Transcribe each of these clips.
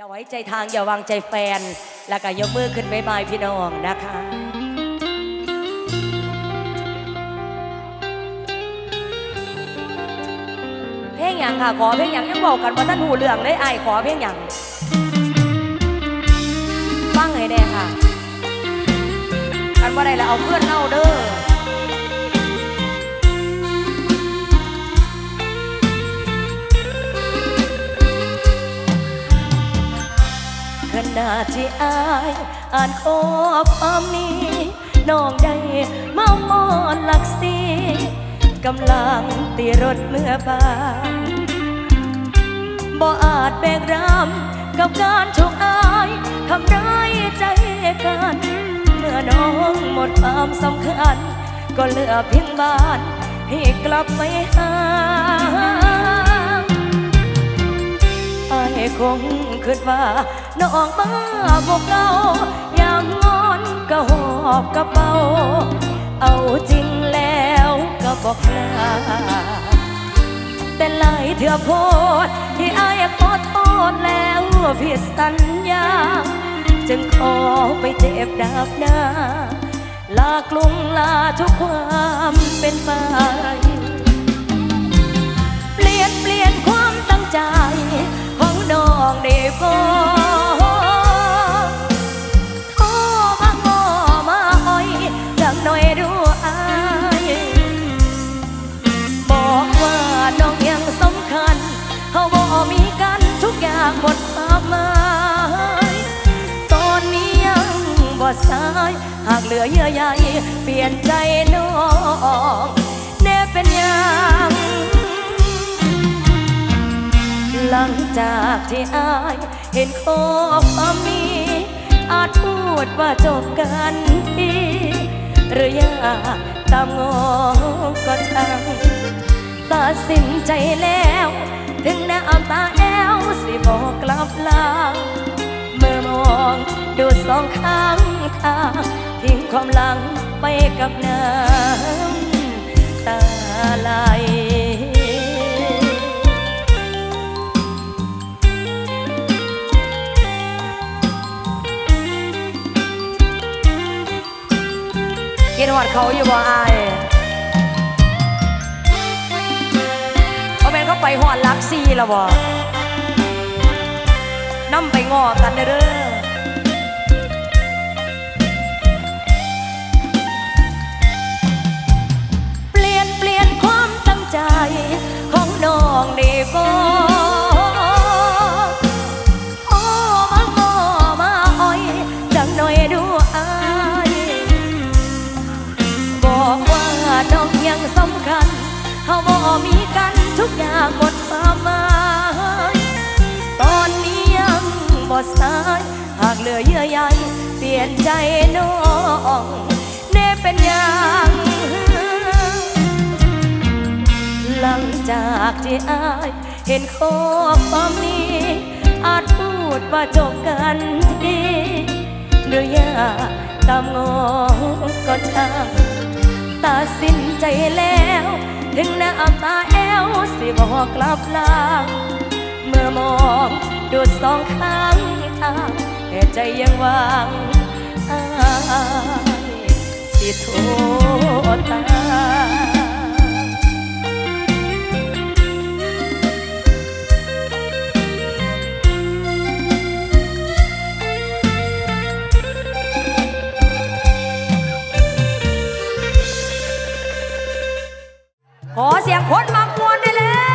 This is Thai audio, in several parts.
อย่าไว้ใจทางอย่าวางใจแฟน แล้วก็ยกมือขึ้นบ๊ายบายพี่น้องนะคะเพลงอย่างค่ะขอเพลงอย่างยังบอกกันว่าท่านหูเรื่องได้ไอายขอเพลงอย่างฟังให้แน่ค่ะกันว่าได้แล้วเอาเพื่อนเล่าเด้อ ขณะที่อายอ่านข้อความนี้น้องได้มามอนหลักสีกำลังตีรถเมื่อบานบ่อาจแบกรำกับการถูกอายทำร้ายใจกัน เมื่อน้องหมดความสำคัญ ก็เหลือเพียงบ้านให้กลับไปหา คงคิดว่าน้องมาบอกเราอย่างงอนก็หอบกระเป๋า เอาจริงแล้วก็บอกลาแต่หลายเถื่อโพดที่อายขอโทษแล้วผิดสัญญา จึงขอไปเจ็บดาบหน้า ลากลุงลาทุกความเป็นไป เปลี่ยนเปลี่ยนความตั้งใจ น้องได้บ่โทรมางอมาอ้อยจังหน่อยดูอายบอกว่าน้องยังสำคัญเขาบ่มีกันทุกอย่างหมดความหมายตอนนี้ยังบ่สายหากเหลือเยื่อใยเปลี่ยนใจน้องแน่เป็นยัง หลังจากที่อายเห็นข้อความนี้ อาจพูดว่าจบกันทีหรืออยากตามงอก็ช่างตัดสินใจแล้ว ถึงน้ำตาแอวสิบอกกลับลางเมื่อมองดูสองข้างทางทิ้งความหลังไปกับน้ำตาไหล กินหอดเขาอยู่บ่อายเพราะแม่นเขาไปหอดลักซี่ล้วบ่นำไปงอกันเด้อเด้อเปลี่ยนเปลี่ยนความตั้งใจของน้องได้บ่ เปลี่ยนใจน้องเน่เป็นอย่างหลังจากที่อายเห็นข้อความนี้ อาจพูดว่าจบกันทีหรืออยากตามงอก็ช่างตัดสินใจแล้ว ถึงน้ำตาแอวสิบอกกลับลางเมื่อมองดูสองข้างทางแต่ใจยังว่าง สิโทตาขอเสียงคนมากวนได้แล้วเฮ้ยเฮ้ยเฮ้ยเฮ้ย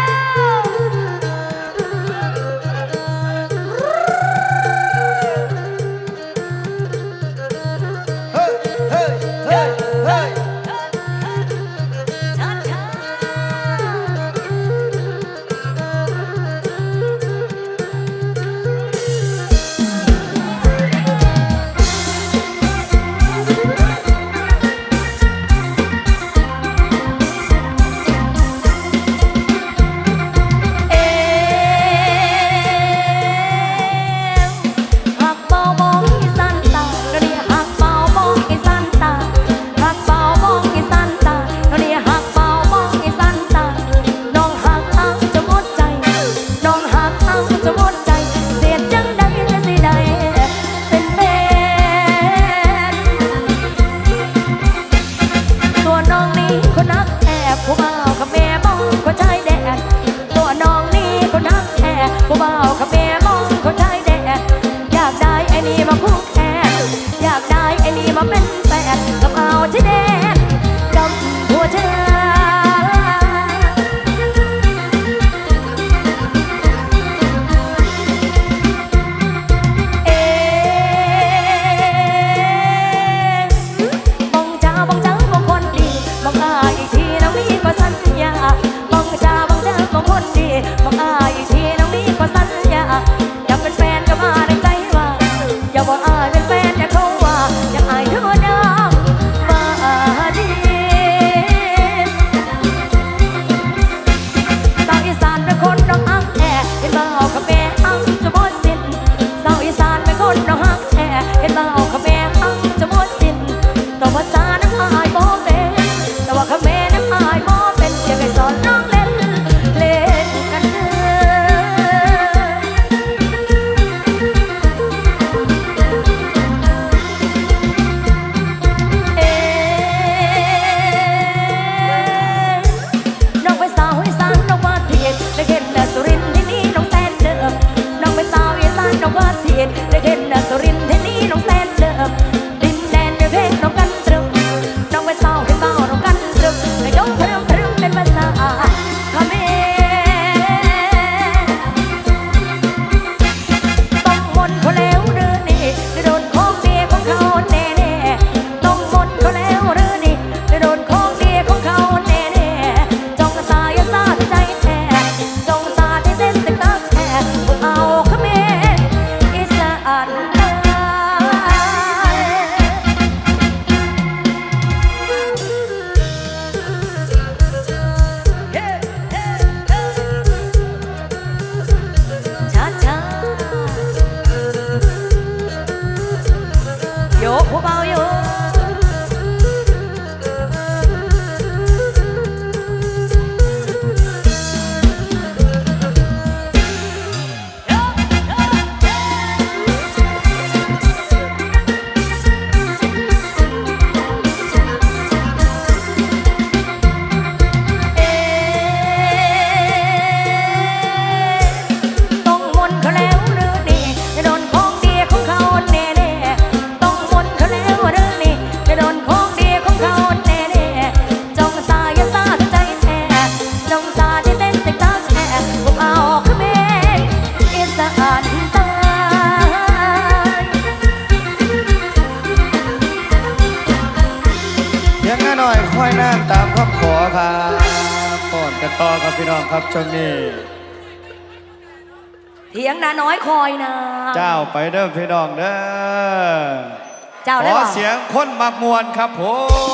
เจ้าขได้อป่เสียงคนมักมวนครับผ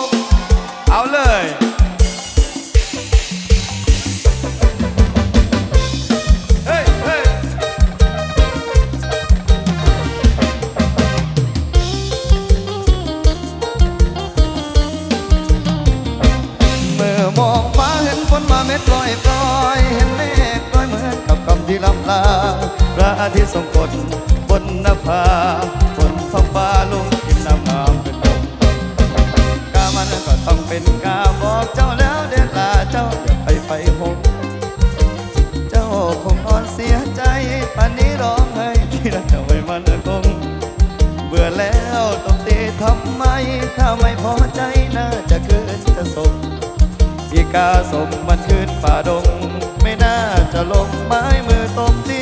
ม เอาเลย เฮ้ยเฮ้ยเมื่อมองฟ้าเห็นฝนมาเม็ดลอยปลอยเห็นเมฆลอยเหมือนกับคำที่ลำลาพระอาทิตย์ทรงกฎบนนภา เป็นกาบอกเจ้าแล้วเด็ดลาเจ้าอย่าไปไปหงเจ้าคงนอนเสียใจป่านนี้ร้องไห้ที่รักเอาไว้มันคงเบื่อแล้วตบตีทำไม ถ้าไม่พอใจน่าจะเกินจะสมอีกาสมมันขึ้นป่าดง ไม่น่าจะลงไม้มือตบตี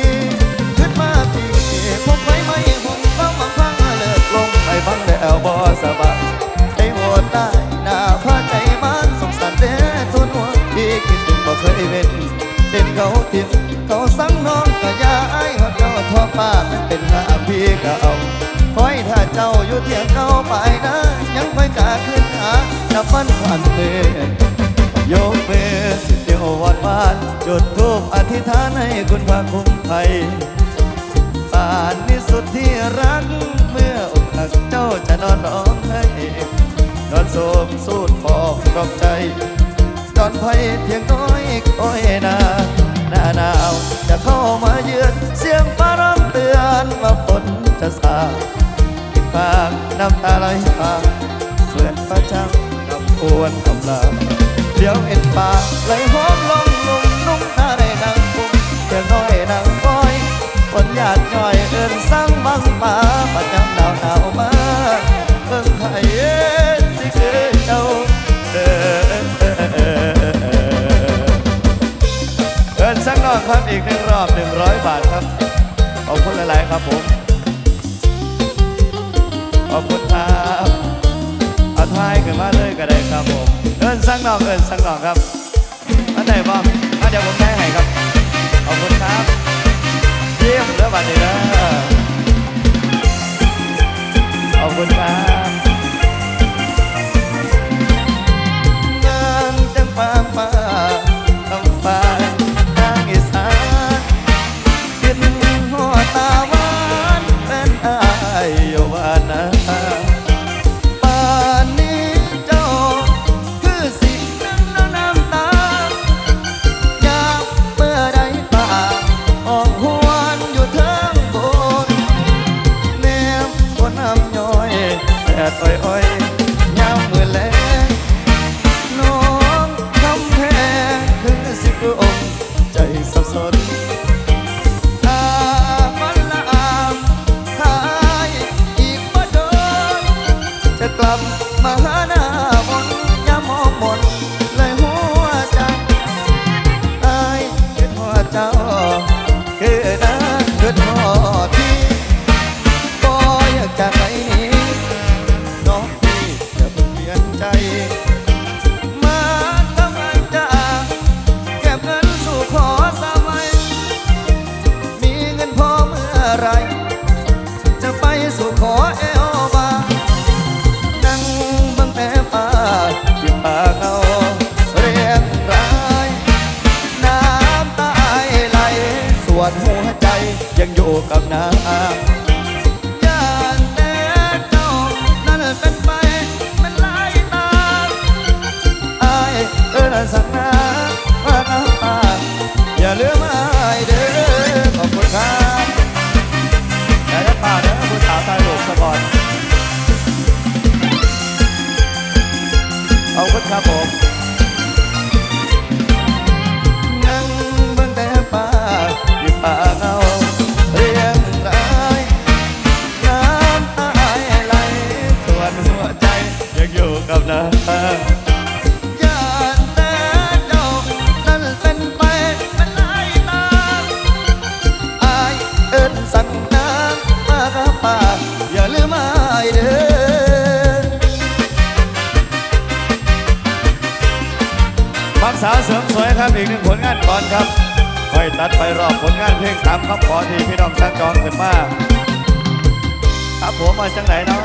เคยเป็นเขาทิมเขาสั่งน้องก็อยาไอ้หอดเจ้าทอป้ามันเป็นหน้าพี่ก็เอาคอยถ้าเจ้าอยู่เที่ยงเก่าไปนะยังคอยก้าขึ้นหานับวันผ่านเดือนโยกเบสิเดียววอดวานจุดทูปอธิษฐานให้คุณพระคุ้มภัยป่านนี้สุดที่รักเมื่ออกหักเจ้าจะนอนร้องไห้นอนโสมสูดฟอกรอบใจ อนไผ่เพียงน้อยก้อยนาหน้าหนาวจะเข้ามาเยือนเสียงฟ้าร้องเตือนว่าฝนจะสาดอีกปากน้ำตาไหลปากเหมือนฟ้าช่างกับควนกำลังเดี๋ยวเอ็นปาก อีกหนึ่งรอบหนึ่งร้อยบาทครับ ขอบคุณหลาย ๆ ครับผม ขอบคุณครับเอาท้ายขึ้นมาเลยก็ได้ครับผม เอินสักหนอยเอินสักหนอยครับอันไหนบ้างอะเดี๋ยวผมได้ให้ครับ ขอบคุณครับ เยี่ยมเด้อบัดนี้เด้อขอบคุณครับ กับนาง ตัดไปรอบผลงานเพลงตามคำขอที่พี่น้องสั่งจองขึ้นมาครับผมมาจังไหนเนาะ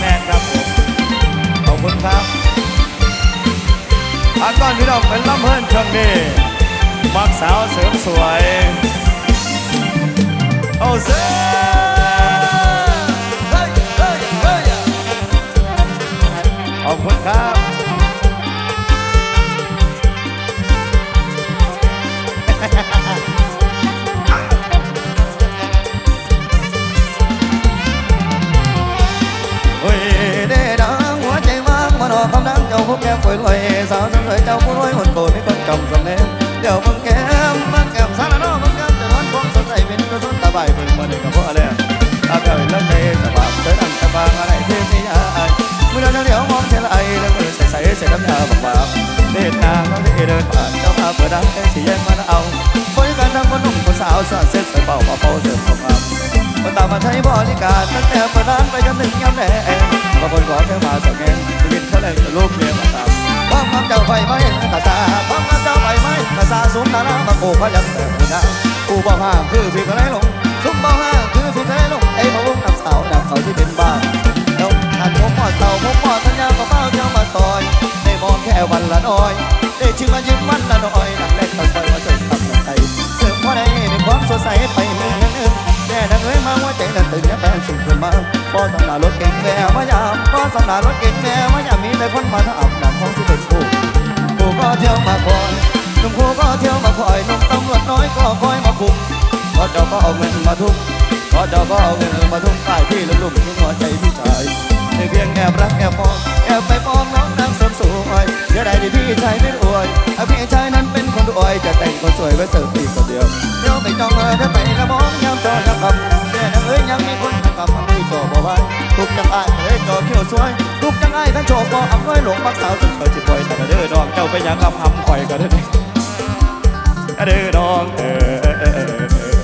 แม่ครับผมขอบคุณครับอาก่อนพี่น้องเป็นลำเพิ่นช่วงนี้มักสาวเสริมสวยเอ ใสใสใส่น้ำยาบางๆเดินทางเขาที่เดินผ่านเจ้ามาพเปิดดังแค่สี่แยกมาเอาบริการทำคนหนุ่มคนสาวสอนเซ็ตใส่เป่าเป่าเสริมความงามคนตามมาใช้บริการตั้งแต่เปิดร้านไปจนถึงยามแลงบางคนขอแค่มาสองแง่ชีวิตเขาเลยจะลูกเมียมาตามความงามเจ้าไฟไหม้กระซาความงามเจ้าไฟไหม้กระซาสูงนานาบางโอ้พยันแต่หูนาผู้บ่ห้างคือพี่กระไรลงซุ้มบ่ห้างคือพี่กระไรลงไอ้พะวงน้ำสาวนำเขาที่เป็นบ้าแล้วท่านผมหมอดเต่าผมหมอด น้อยได้ชื่อมายิ้มวันละน้อยนักเล่นตะซอยมาเสริมตับใจเสริมพอได้ในความสดใสไปเมืองนึงแม่นังเอ้ยมาว่าใจนั้นตื่นแฟนสุ่มขึ้นมาพอสำนารถเก่งแม่มายามพอสำนารถเก่งแม่มายามมีแต่คนมาถามนำห้องที่เป็นผู้ผู้ก็เที่ยวมาคอยหนุ่มผู้ก็เที่ยวมาคอยหนุ่มตำรวจน้อยก็คอยมาคุมพอเจ้าก็เอาเงินมาทุ่มพอเจ้าก็เอาเงินมาทุ่มใต้ที่ลุ่มๆที่หัวใจพี่ชายในเพียงแอบรักแอบมองแอบไปมองน้องนางส สวยเสียดายที่พี่ชายไม่รวยอะพี่ชายนั้นเป็นคนรวยจะแต่งคนสวยไว้เสิร์ฟพี่คนเดียวเดี๋ยวไปจ้องเออเดี๋ยวไปละมองยามจอยักคำแต่นังเอ้ยยังมีคนทำคำมันที่จอบ่ไว้ทุกจังอ้ายเอ้ยจอเขียวสวยทุกจังอ้ายขันโชว์บ่อำนวยหลงมักสาวจนเฉยจิตปล่อยแต่เด้อน้องเจ้าไปยังคำคำข่อยก็ได้อเด้อน้องเออเออเออเออเออ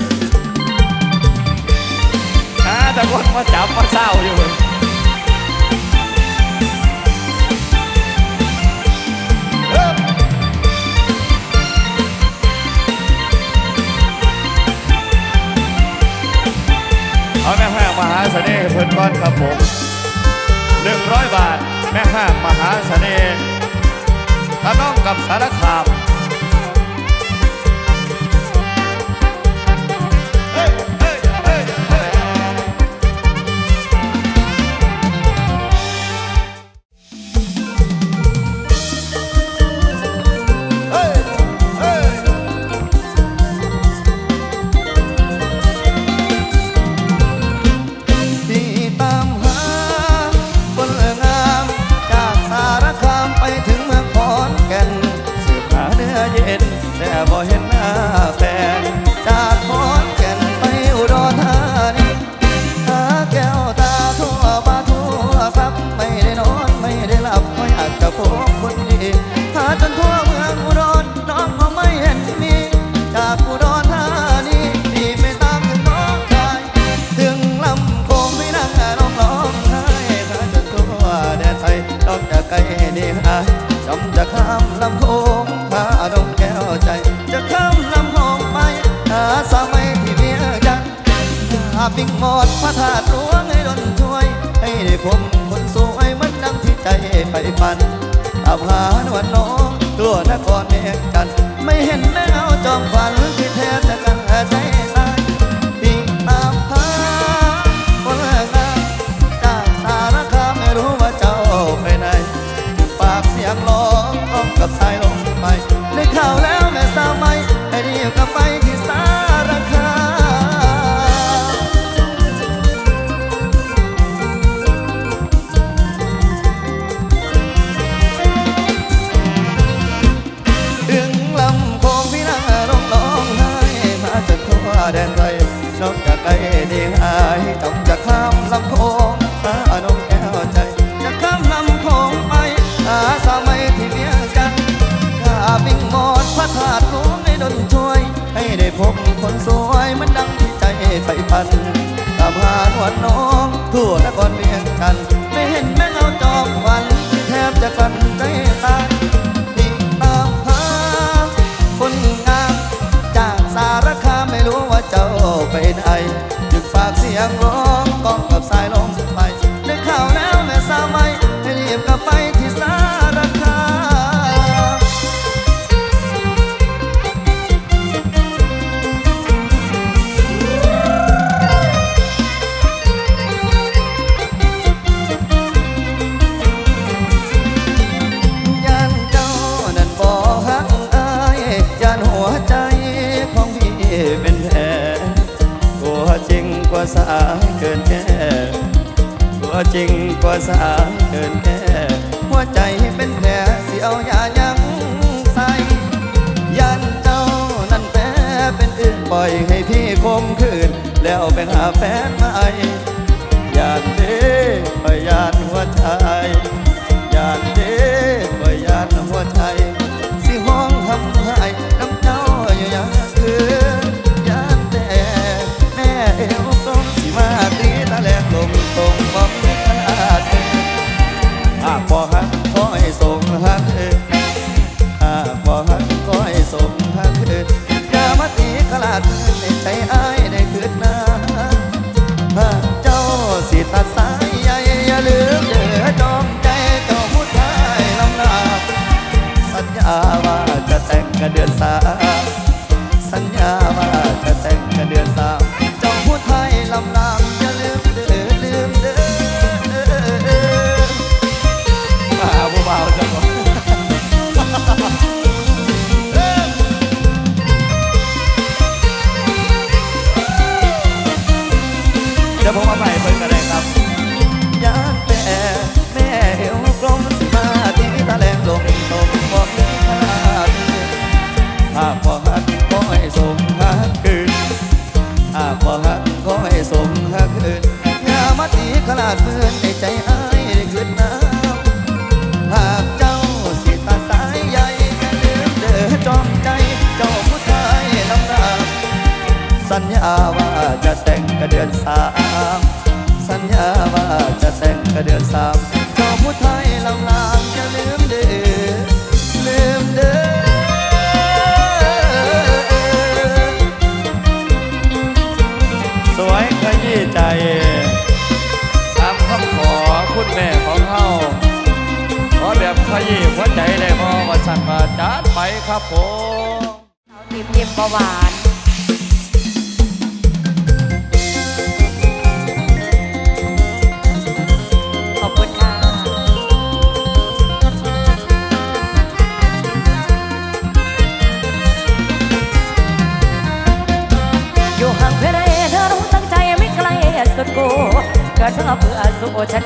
หาแต่คนมาจับมาเศร้า สน่ห์เพิ่นก้อนครับผมหนึ่งร้อยบาท แม่ห้างมหาเสน่ห์ถ้าน้องกับสารคาม กับสายลมไป พันตามหาหวนน้องทั่วนครเวียงจันทร์ไม่เห็นแม่เราจอมขวันแทบจะกันใจตายติดตามหาคนงามจากสารคามไม่รู้ว่าเจ้าไปไหนจึงฝากเสียงร้อง คลาดเหมือนในใจอ้ายได้น้ำหากเจ้าสิตาสายใหญ่แต่เดิมเดินจองใจเจ้าผู้ชายน้ำน้ำสัญญาว่าจะแต่งกระเดือนสามสัญญาว่าจะแต่งกระเดือนสามเจ้าผู้ชายลำลามจะลืมเดือลืมเดือสวยขยี้ใจ หัวใจเลยพอก็สั่งก็จัดไปครับผมเขาทิมๆประวานขอบคุณค่ะอยู่ห่างเพื่อเธอรู้ตั้งใจไม่ไกลสุดกูเกิดมเพื่อสุขฉัน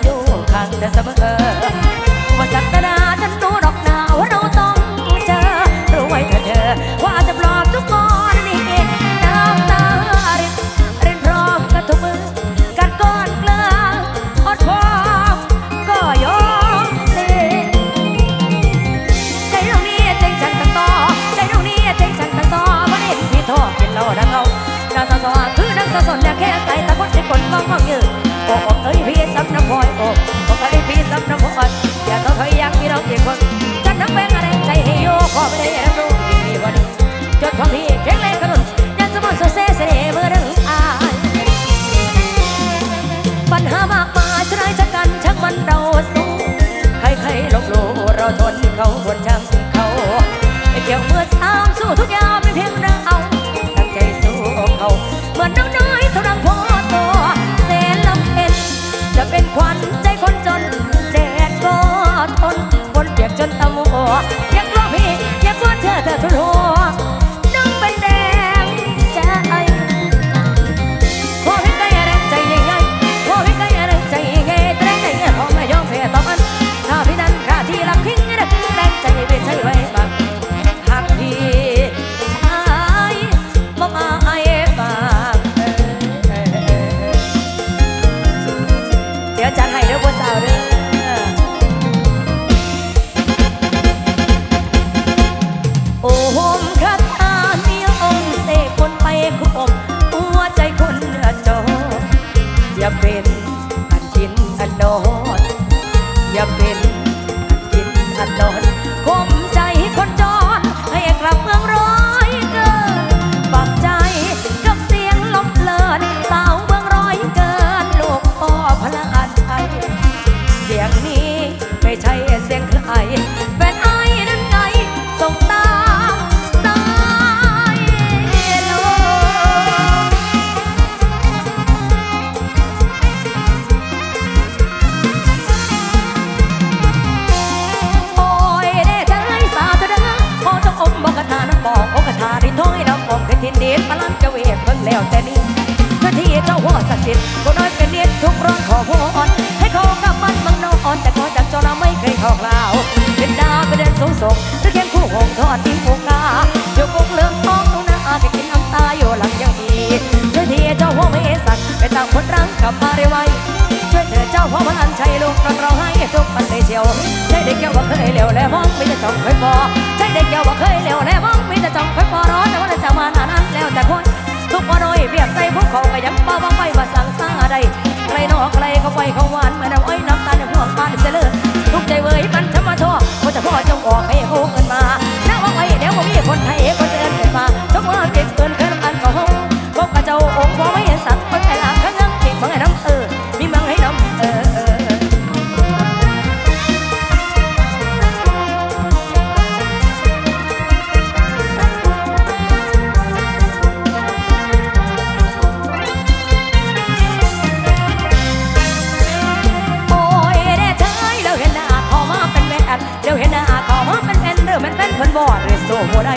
หัวได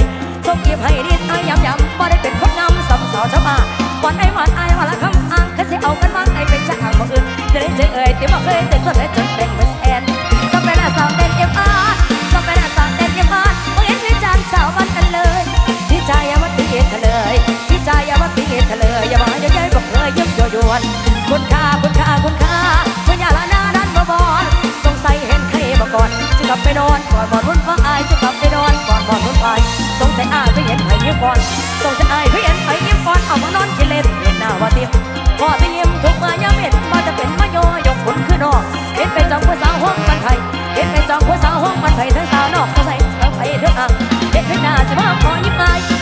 สก็บให้นิดอายำยำบ่ได้เป็นคนงามสำสาวชะมาวันไอ้มันไอ้มาละคำอ้างคือสิเอากันมาไอ้เป็นช่างของอื่นจะได้เจอเอ่ยเดี๋ยวมาเคยแต่สุดแล้จนเป็นมิสแอนสเป็นอาสาวเด่นเอ็มอาร์สเป็นอาสาวเด่นเอ็มอาร์มึงเห็นพี่จานสาวมันกันเลยพี่ชายอย่ามาตีเอ็เธอเลยพี่ชายอย่ามาตีเอ็เธอเลยอย่ามาเย้ยๆบอกเลยยิ่งโยโยนคุณค่าคุณค่าคุณค่า กลับไปนอนก่อนบอดวุ่นวายจะกลับไปนอนก่อนบอดวุ่นวายสงสัยอายไปเห็นไผ่ยิ้มบอนสงสัยอายไปเห็นไผ่ยิ้มบอนเอามานอนกินเล่นเห็นหน้าว่าเตี้ยพอไปยิ้มถูกมายาเม็ดมาจะเป็นมาโยยกผนขึ้นนอกเห็นไปจังหัวสาวห้องมันไทยเห็นไปจังหัวสาวห้องมันไทยทั้งสาวนอกเขาใส่ทั้งไผ่ทั้งอะเห็นไปหน้าจะมาขอยิ้มไอา